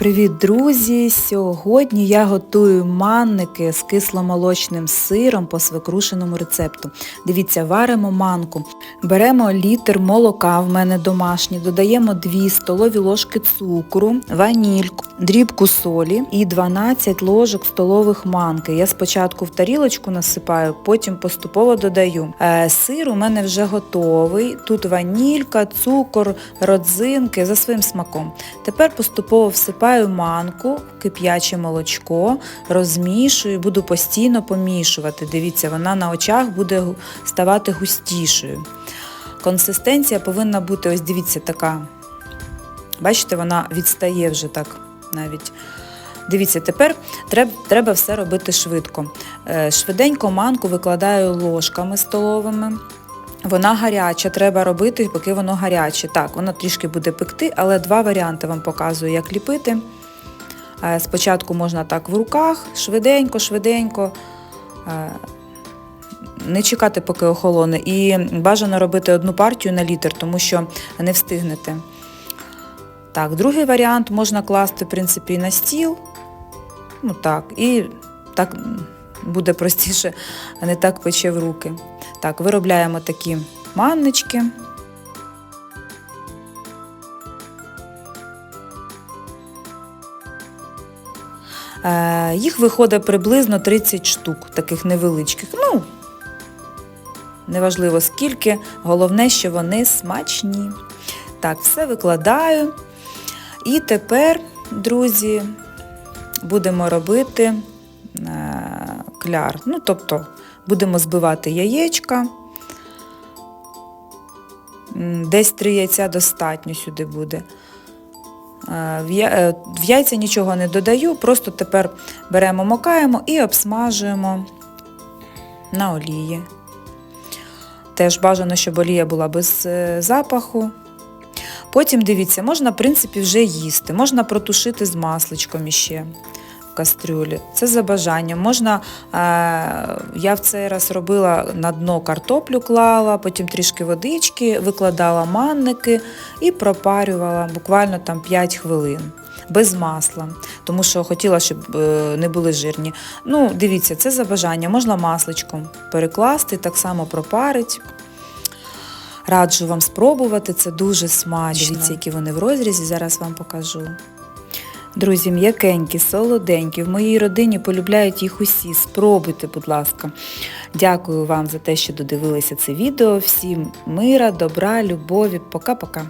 Привіт, друзі! Сьогодні я готую манники з кисломолочним сиром по свекрушеному рецепту. Дивіться, варимо манку. Беремо літр молока, в мене домашнє, додаємо 2 столові ложки цукру, ванільку, дрібку солі і 12 ложок столових манки. Я спочатку в тарілочку насипаю, потім поступово додаю. Е, Сир у мене вже готовий. Тут ванілька, цукор, родзинки за своїм смаком. Тепер поступово всипаю манку, кип'яче молочко, розмішую, буду постійно помішувати. Дивіться, вона на очах буде ставати густішою. Консистенція повинна бути, ось дивіться, така. Бачите, вона відстає вже так навіть. Дивіться, тепер треба, треба все робити швидко. Е, Швиденько манку викладаю ложками столовими. Вона гаряча, треба робити, поки воно гаряче. Так, воно трішки буде пекти, але два варіанти вам показую, як ліпити. Е, Спочатку можна так в руках, швиденько, швиденько. е, Не чекати, поки охолоне. І бажано робити одну партію на літр, тому що не встигнете. Так, другий варіант можна класти, в принципі, на стіл. Ну так, і так буде простіше, а не так пече в руки. Так, виробляємо такі маннички. Е, Їх виходить приблизно 30 штук, таких невеличких. Ну, неважливо скільки, головне, що вони смачні. Так, все викладаю. І тепер, друзі, будемо робити е, кляр. Ну, тобто, будемо збивати яєчка. Десь три яйця достатньо сюди буде. Е, е, в яйця нічого не додаю, просто тепер беремо, макаємо і обсмажуємо на олії. Теж бажано, щоб олія була без е, запаху. Потім дивіться, можна, в принципі, вже їсти, можна протушити з масличком іще в кастрюлі. Це за бажанням. Можна, е, я в цей раз робила на дно картоплю клала, потім трішки водички, викладала манники і пропарювала буквально там 5 хвилин. Без масла, тому що хотіла, щоб е, не були жирні. Ну, дивіться, це за бажання. Можна масличком перекласти, так само пропарить. Раджу вам спробувати, це дуже смачно. Дивіться, які вони в розрізі, зараз вам покажу. Друзі, м'якенькі, солоденькі. В моїй родині полюбляють їх усі. Спробуйте, будь ласка. Дякую вам за те, що додивилися це відео. Всім мира, добра, любові. Пока-пока.